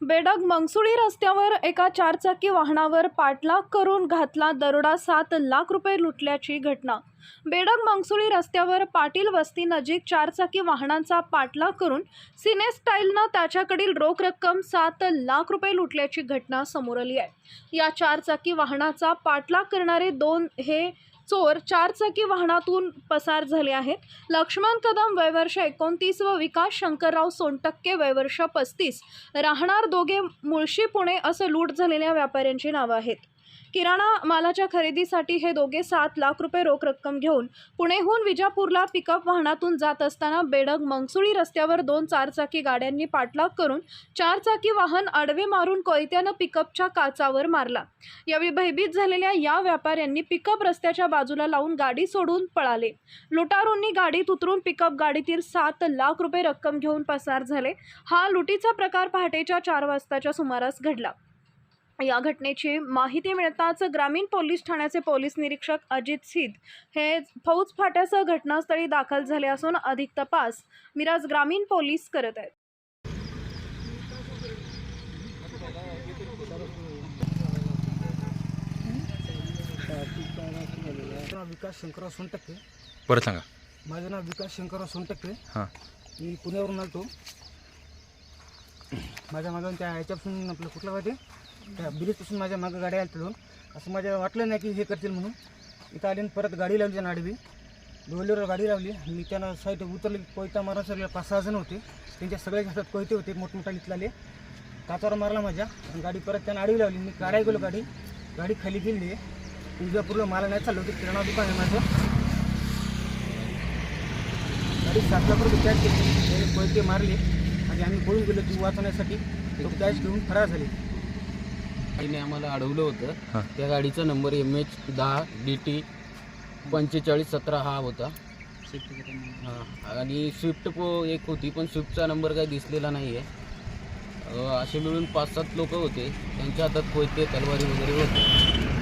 बेडग मंगसुळी रस्त्यावर एका चारचाकी वाहनावर पाठलाग करून घातला दरोडा सात लाख रुपये लुटल्याची घटना. बेडग मंगसुळी रस्त्यावर पाटील वस्ती नजीक चारचाकी वाहनांचा पाठलाग करून सिने स्टाईलनं त्याच्याकडील रोख रक्कम सात लाख रुपये लुटल्याची घटना समोर आली आहे. या चारचाकी वाहनाचा पाठलाग करणारे दोन हे चोर चारचाकी वाहनातून पसार झाले आहेत. लक्ष्मण कदम वयवर्ष एकोणतीस व विकास शंकरराव सोनटक्के वयवर्ष पस्तीस. राहणार दोघे मुळशी पुणे असं लूट झालेल्या व्यापाऱ्यांची नावं आहेत. किराणा मालाच्या खरेदीसाठी हे दोघे सात लाख रुपये रोख रक्कम घेऊन पुणेहून विजापूरला पिकअप वाहनातून जात असताना बेडग मंगसुळी रस्त्यावर दोन चारचाकी गाड्यांनी पाठलाग करून चारचाकी वाहन आडवे मारून कोयत्यानं पिकअपच्या काचावर मारला. यावेळी भयभीत झालेल्या या व्यापाऱ्यांनी पिकअप रस्त्याच्या बाजूला लावून गाडी सोडून पळाले. लुटारूंनी गाडीत उतरून पिकअप गाडीतील सात लाख रुपये रक्कम घेऊन पसार झाले. हा लुटीचा प्रकार पहाटेच्या चार वाजताच्या सुमारास घडला. या घटनेची माहिती मिळताच ग्रामीण पोलीस ठाण्याचे पोलीस निरीक्षक अजित सिद हे फौज फाट्यासह घटनास्थळी दाखल झाले असून अधिक तपास मिराज ग्रामीण पोलीस करत आहेत. माझं नाव विकास शंकरराव सोनटक्के. परत सांगा. माझं नाव विकास शंकरराव सोनटक्के. हां. मी पुण्यावरून आलतो. माझ्या मागं त्या ह्याच्यापासून आपलं कुठलं होते त्या ब्रिजपासून माझ्या मागं गाड्या आल्या तिथून. असं माझ्या वाटलं नाही की हे करतील म्हणून. इथं आले आणि परत गाडी लावली त्यांना आडवी. डोलीवर गाडी लावली मी त्यांना साईड उतरले कोयता मारा सगळे पाच सहा जण होते. त्यांच्या सगळ्याच्या हातात कोयते होते मोठमोठा इथलाले काचावर मारला माझ्या आणि गाडी परत त्यांना आडवी लावली. मी गाडी गेलो गाडी. गाडी खाली गेली. विजापूरला मला नाही चाललं होतं किराणा दुकान आहे माझं. गाडी सातलापूर कॅश घेतली कोयते मारले. आणि आम्ही पळून गेलो ती वाचवण्यासाठी. तो कॅश घेऊन फरार झाले. गाडीने आम्हाला अडवलं. होतं. त्या गाडीचा नंबर एम एच दहा डी टी पंचेचाळीस सतरा हा होता. हां. आणि स्विफ्ट पो एक होती पण स्विफ्टचा नंबर काही दिसलेला नाही आहे असे मिळून पाच सात लोक होते. त्यांच्या हातात कोयते तलवारी वगैरे होते.